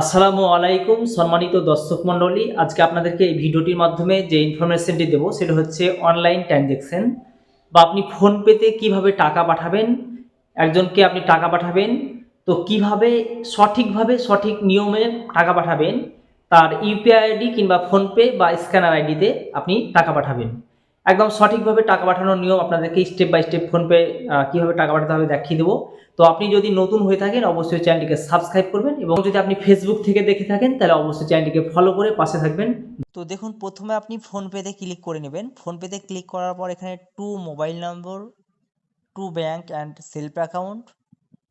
আসসালামু আলাইকুম সম্মানিত দর্শক মণ্ডলী। আজকে আপনাদেরকে এই ভিডিওটির মাধ্যমে যে ইনফরমেশনটি দেবো, সেটা হচ্ছে অনলাইন ট্রানজ্যাকশন বা আপনি ফোনপেতে কীভাবে টাকা পাঠাবেন, একজনকে আপনি টাকা পাঠাবেন, তো কীভাবে সঠিকভাবে সঠিক নিয়মে টাকা পাঠাবেন, তার ইউপিআই আইডি কিংবা ফোনপে বা স্ক্যানার আইডিতে আপনি টাকা পাঠাবেন। একদম সঠিকভাবে টাকা পাঠানোর নিয়ম আপনাদেরকে স্টেপ বাই স্টেপ ফোনপে কীভাবে টাকা পাঠাতে হবে দেখিয়ে দেবো। তো আপনি যদি নতুন হয়ে থাকেন, অবশ্যই চ্যানেলটিকে সাবস্ক্রাইব করবেন এবং যদি আপনি ফেসবুক থেকে দেখে থাকেন, তাহলে অবশ্যই চ্যানেলটিকে ফলো করে পাশে থাকবেন। তো দেখুন, প্রথমে আপনি ফোনপেতে ক্লিক করে নেবেন। ফোনপেতে ক্লিক করার পর এখানে to mobile number to bank and self account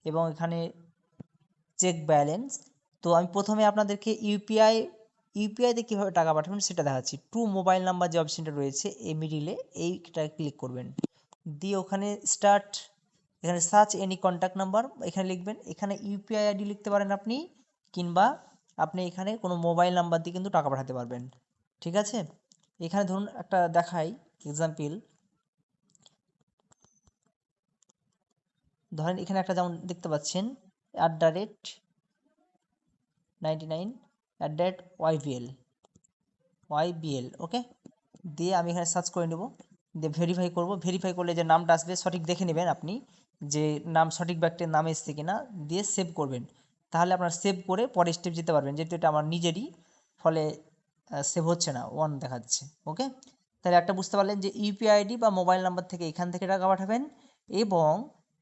এবং এখানে চেক ব্যালেন্স তো আমি প্রথমে আপনাদেরকে ইউপিআই ইউপিআইতে কীভাবে টাকা পাঠাবেন সেটা দেখাচ্ছি। টু মোবাইল নাম্বার যে অপশানটা রয়েছে, এই মিডিলে এইটা ক্লিক করবেন। দিয়ে ওখানে স্টার্ট এখানে সার্চ এনি কন্ট্যাক্ট নাম্বার এখানে লিখবেন। এখানে ইউপিআই আইডি লিখতে পারেন আপনি, কিংবা আপনি এখানে কোনো মোবাইল নাম্বার দিয়ে কিন্তু টাকা পাঠাতে পারবেন। ঠিক আছে? এখানে ধরুন একটা দেখাই এক্সাম্পল ধরেন এখানে একটা যেমন দেখতে পাচ্ছেন at the rate ninety nine at the rate YBL YBL okay দিয়ে আমি এখানে সার্চ করে নেব, দিয়ে ভেরিফাই করব। ভেরিফাই করলে যে নামটা আসবে, সঠিক দেখে নেবেন আপনি যে নাম, সঠিক ব্যক্তির নাম এসছে কিনা, দিয়ে সেভ করবেন। তাহলে আপনার সেভ করে পরে স্টেপ যেতে পারবেন, যেহেতু এটা আমার নিজেরই, ফলে সেভ হচ্ছে না ওয়ান দেখাচ্ছে ওকে তাহলে একটা বুঝতে পারলেন যে ইউপিআই আইডি বা মোবাইল নাম্বার থেকে এখান থেকে টাকা পাঠাবেন এবং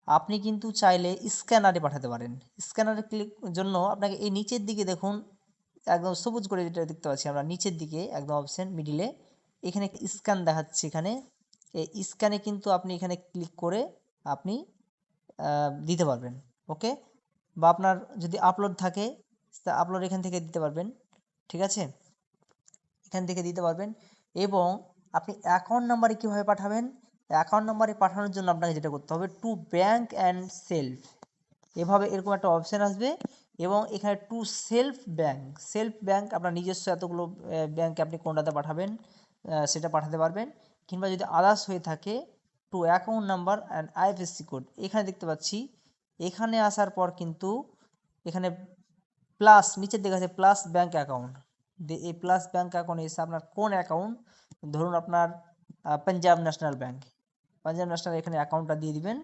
আপনি কিন্তু চাইলে স্ক্যানারে পাঠাতে পারেন। স্ক্যানারে ক্লিক জন্য আপনাকে এই নিচের দিকে দেখুন একদম সবুজ করে যেটা দেখতে পাচ্ছি আমরা, নিচের দিকে একদম অপশন মিডিলে এখানে স্ক্যান দেখাচ্ছে এখানে। এই স্ক্যানে কিন্তু আপনি এখানে ক্লিক করে আপনি দিতে পারবেন ওকে বা আপনার যদি আপলোড থাকে, তা আপলোড এখান থেকে দিতে পারবেন, ঠিক আছে? এখান থেকে দিতে পারবেন এবং আপনি অ্যাকাউন্ট নাম্বারে কীভাবে পাঠাবেন? অ্যাকাউন্ট নাম্বারে পাঠানোর জন্য আপনাকে যেটা করতে হবে টু ব্যাঙ্ক অ্যান্ড সেলফ এভাবে এরকম একটা অপশান আসবে। এবং এখানে to self bank self bank আপনার নিজস্ব এতগুলো ব্যাঙ্কে আপনি কোনটাতে পাঠাবেন সেটা পাঠাতে পারবেন, কিংবা যদি আদার্স হয়ে থাকে to account number and IFSC code এখানে দেখতে পাচ্ছি, এখানে আসার পর কিন্তু এখানে প্লাস নিচের দিকে আছে প্লাস ব্যাঙ্ক অ্যাকাউন্ট এই প্লাস ব্যাঙ্ক অ্যাকাউন্ট এসে আপনার কোন অ্যাকাউন্ট ধরুন আপনার Punjab national bank Punjab national এখানে অ্যাকাউন্টটা দিয়ে দিবেন,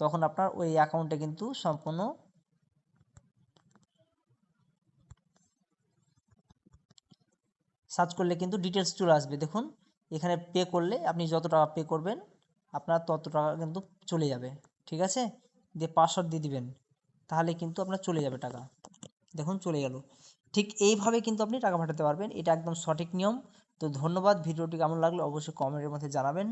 তখন আপনার ওই অ্যাকাউন্টে কিন্তু সম্পূর্ণ সার্চ করলে কিন্তু ডিটেলস চলে আসবে। দেখুন, এখানে পে করলে আপনি যত টাকা পে করবেন, আপনার তত টাকা কিন্তু চলে যাবে। ঠিক আছে? দিয়ে পাসওয়ার্ড দিয়ে দিবেন। তাহলে কিন্তু আপনার চলে যাবে টাকা। দেখুন, চলে গেল। ঠিক এইভাবে কিন্তু আপনি টাকা পাঠাতে পারবেন। এটা একদম সঠিক নিয়ম। তো ধন্যবাদ। ভিডিওটি কেমন লাগল অবশ্যই কমেন্টের মধ্যে জানাবেন।